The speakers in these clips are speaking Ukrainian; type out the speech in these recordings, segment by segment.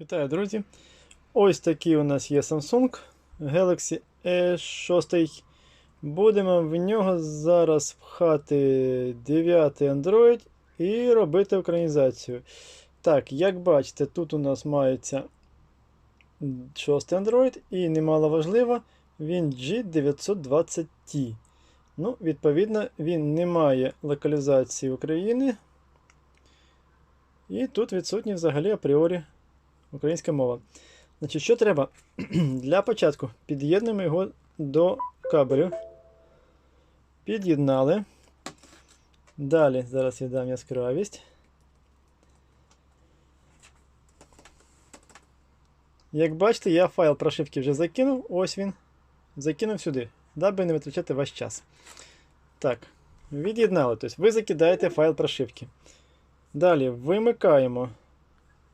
Вітаю, друзі! Ось такий у нас є Samsung Galaxy S6. Будемо в нього зараз пхати 9 Android і робити українізацію. Так, як бачите, тут у нас мається 6 Android і немало важливо, він G920T. Ну, Відповідно, він не має локалізації України. І тут відсутні взагалі апріорі Українська мова. Значить, що треба? Для початку під'єднуємо його до кабелю. Під'єднали. Далі, зараз я дам яскравість. Як бачите, я файл прошивки вже закинув. Ось він. Закинув сюди, даби не витрачати ваш час. Так, від'єднали. Тобто ви закидаєте файл прошивки. Далі вимикаємо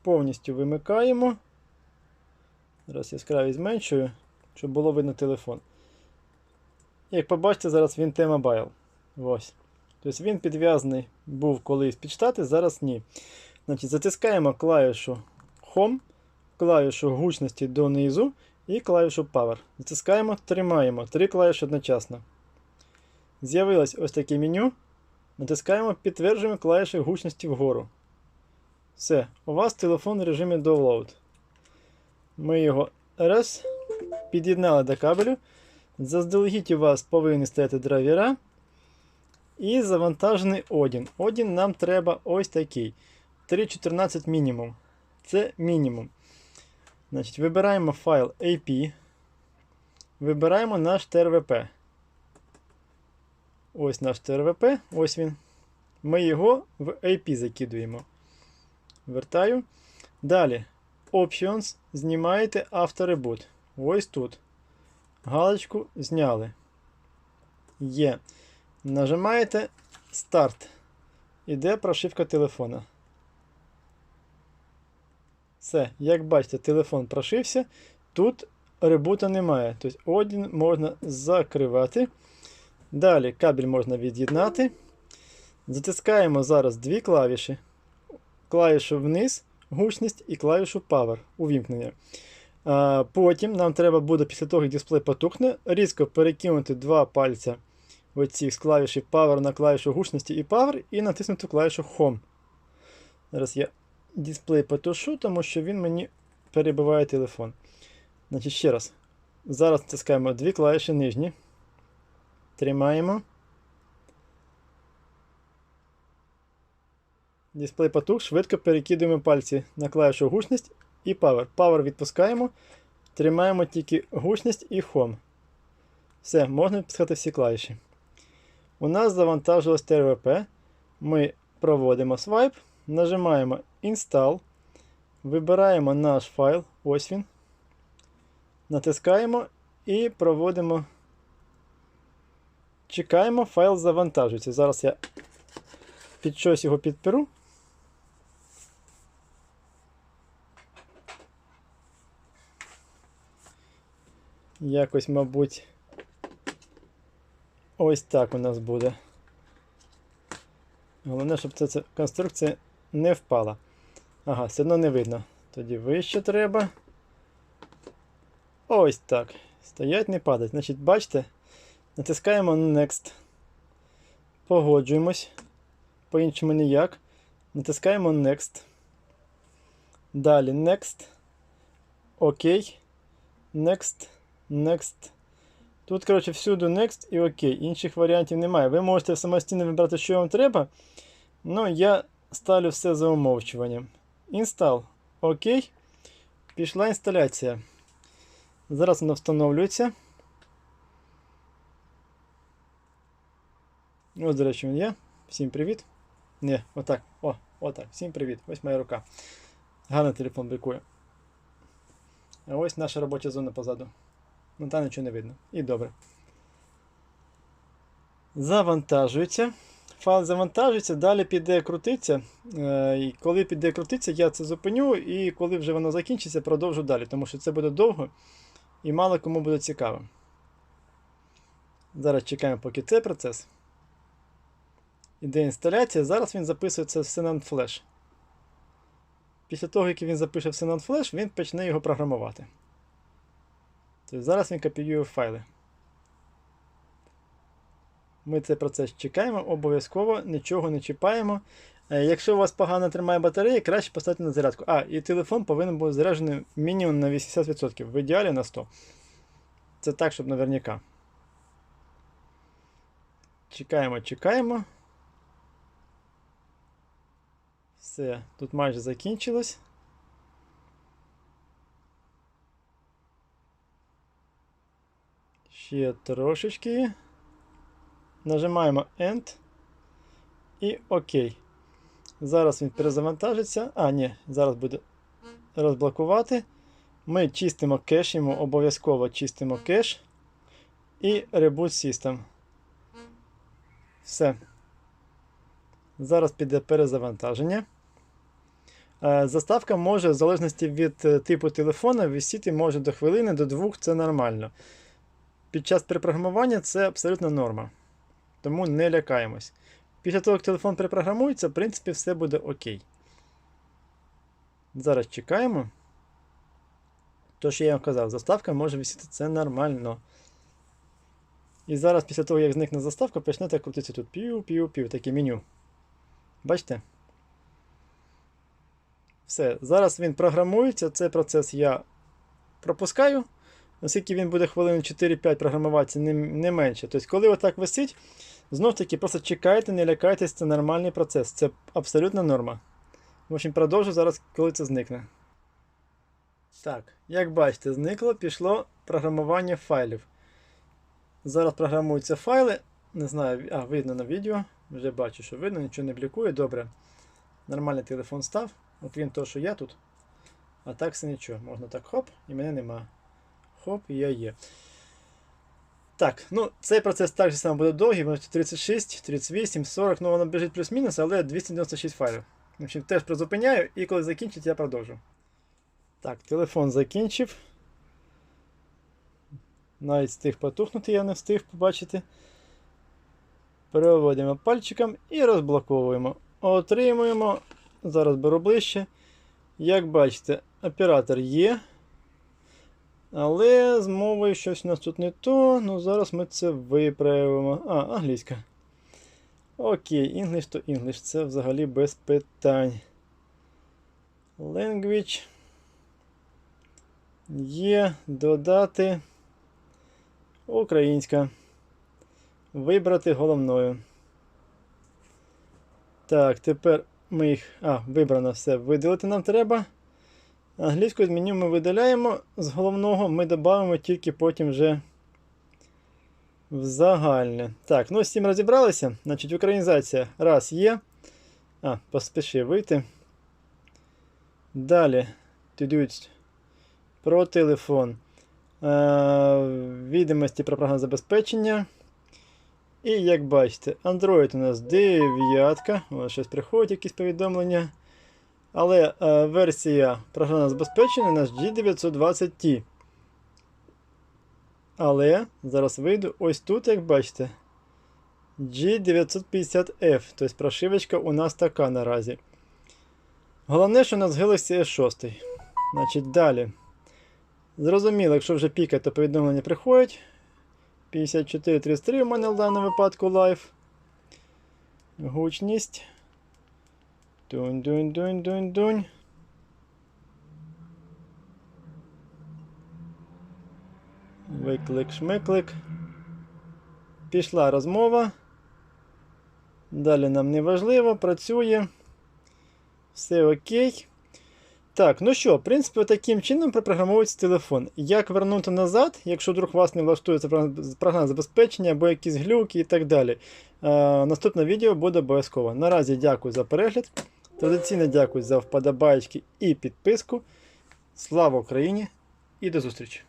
повністю вимикаємо. Зараз яскравість зменшую, щоб було видно телефон. Як побачите, зараз він T-Mobile. Ось. Тобто він підв'язаний був колись під штати, зараз ні. Значить, Затискаємо клавішу Home, клавішу гучності донизу і клавішу Power. Затискаємо, тримаємо три клавіші одночасно. З'явилось ось таке меню. Натискаємо, підтверджуємо клавіші гучності вгору. Все, у вас телефон в режимі Download. Ми його раз, під'єднали до кабелю. Заздалегідь у вас повинні стояти драйвера. І завантажений Odin. Odin нам треба ось такий. 3.14 мінімум. Це мінімум. Значить, Вибираємо файл AP. Вибираємо наш TRVP. Ось наш TRVP. Ось він. Ми його в AP закидуємо. Вертаю. Далі. Options знімаєте авторебут. Ось тут. Галочку зняли. Є. Нажимаєте Старт. Іде прошивка телефона. Все, як бачите, телефон прошився. Тут ребута немає. Тобто один можна закривати. Далі кабель можна від'єднати. Затискаємо зараз дві клавіші клавішу вниз, гучність і клавішу Power увімкнення. Потім нам треба буде, після того, як дисплей потухне, різко перекинути два пальця оці з клавіші Power на клавішу гучності і Power, і натиснути клавішу Home. Зараз я дисплей потушу, тому що він мені перебиває телефон. Значить, ще раз. Зараз натискаємо дві клавіші нижні. Тримаємо. Дисплей потух, швидко перекидуємо пальці на клавішу гучність і Power. Power відпускаємо. Тримаємо тільки гучність і Home. Все, можна відпускати всі клавіші. У нас завантажилось TRVP. Ми проводимо свайп, нажимаємо Install. Вибираємо наш файл. Ось він. Натискаємо і проводимо. Чекаємо, файл завантажується. Зараз я під щось його підперу. Якось, мабуть, ось так у нас буде. Головне, щоб ця, конструкція не впала. Ага, все одно не видно. Тоді вище треба. Ось так. Стоять, не падать. Значить, бачите, натискаємо Next. Погоджуємось. По-іншому ніяк. Натискаємо Next. Далі Next. Окей. Next. Next. Тут, коротше, всюди Next і OK. Інших варіантів немає. Ви можете самостійно вибрати, що вам треба. Ну, я ставлю все за умовчуванням. Install. OK. Пішла інсталяція. Зараз вона встановлюється. Ось, до речі, він є. Всім привіт. Не, отак. О, отак. Всім привіт. Ось моя рука. Гарний телефон брикує. А ось наша робоча зона позаду. Ну там нічого не видно. І добре. Завантажується. Файл завантажується, далі піде крутиться. Е, і коли піде крутиться, я це зупиню, і коли вже воно закінчиться, продовжу далі, тому що це буде довго і мало кому буде цікаво. Зараз чекаємо, поки цей процес. Іде інсталяція. Зараз він записується в Synant Flash. після того, як він запише все на флеш, він почне його програмувати. Тобто зараз він копіює файли. Ми цей процес чекаємо, обов'язково нічого не чіпаємо. Е, Якщо у вас погано тримає батарея, краще поставити на зарядку. А, і телефон повинен бути заряджений мінімум на 80%, в ідеалі на 100%. Це так, щоб наверняка. Чекаємо, чекаємо. Все, тут майже закінчилось. Ще трошечки. Нажимаємо End. І ОК. Зараз він перезавантажиться. А, ні, зараз буде розблокувати. Ми чистимо кеш, йому обов'язково чистимо кеш. І Reboot System. Все. Зараз піде перезавантаження. Е, Заставка може, в залежності від е, типу телефона, висіти може до хвилини, до двох, це нормально. Під час перепрограмування це абсолютно норма. Тому не лякаємось. Після того, як телефон перепрограмується, в принципі, все буде окей. Зараз чекаємо. То, що я вам казав, заставка може висіти, це нормально. І зараз, після того, як зникне заставка, почнете крутитися тут пів-пів-пів, таке меню. Бачите? Все. Зараз він програмується. Цей процес я пропускаю. Оскільки він буде хвилин 4-5 програмуватися не, не менше. Тобто, коли отак висить, знов таки просто чекайте, не лякайтесь, це нормальний процес. Це абсолютна норма. В общем, продовжу зараз, коли це зникне. Так, як бачите, зникло, пішло програмування файлів. Зараз програмуються файли. Не знаю, а, видно на відео. Вже бачу, що видно, нічого не блікує. Добре. Нормальний телефон став. Окрім того, що я тут. А так все нічого. Можна так хоп, і мене нема. Хоп, і я є. Так, ну цей процес так само буде довгий, може 36, 38, 40, ну воно біжить плюс-мінус, але 296 файлів. В общем, теж призупиняю і коли закінчить, я продовжу. Так, телефон закінчив. Навіть встиг потухнути, я не встиг побачити. Переводимо пальчиком і розблоковуємо. Отримуємо. Зараз беру ближче. Як бачите, оператор є. Але з мовою щось у нас тут не то. Ну зараз ми це виправимо. А, англійська. Окей, English то English. Це взагалі без питань. Language. Є додати. Українська. Вибрати головною. Так, тепер ми їх. А, вибрано все. Видалити нам треба. Англійську з меню ми видаляємо. З головного ми додамо тільки потім вже в загальне. Так, ну з цим розібралися. Значить, українізація раз є. А, поспіши вийти. Далі. Тюдють про телефон. Е, відомості про програмне забезпечення. І як бачите, Android у нас 9. Ось щось приходить, якісь повідомлення. Але е, версія програмного забезпечення у нас G920T. Але зараз вийду ось тут, як бачите, G950F. Тобто прошивочка у нас така наразі. Головне, що у нас Galaxy S6. Значить, далі. Зрозуміло, якщо вже піка, то повідомлення приходять. 5433 у мене в даному випадку лайф. Гучність. Дунь, дунь, дунь, дунь, дунь. Виклик, шмиклик. Пішла розмова. Далі нам не важливо, працює. Все окей. Так, ну що, в принципі, таким чином припрограмовується телефон. Як вернути назад, якщо вдруг вас не влаштує програмне забезпечення або якісь глюки і так далі. Е, наступне відео буде обов'язково. Наразі дякую за перегляд. Традиційно дякую за вподобайки і підписку. Слава Україні і до зустрічі!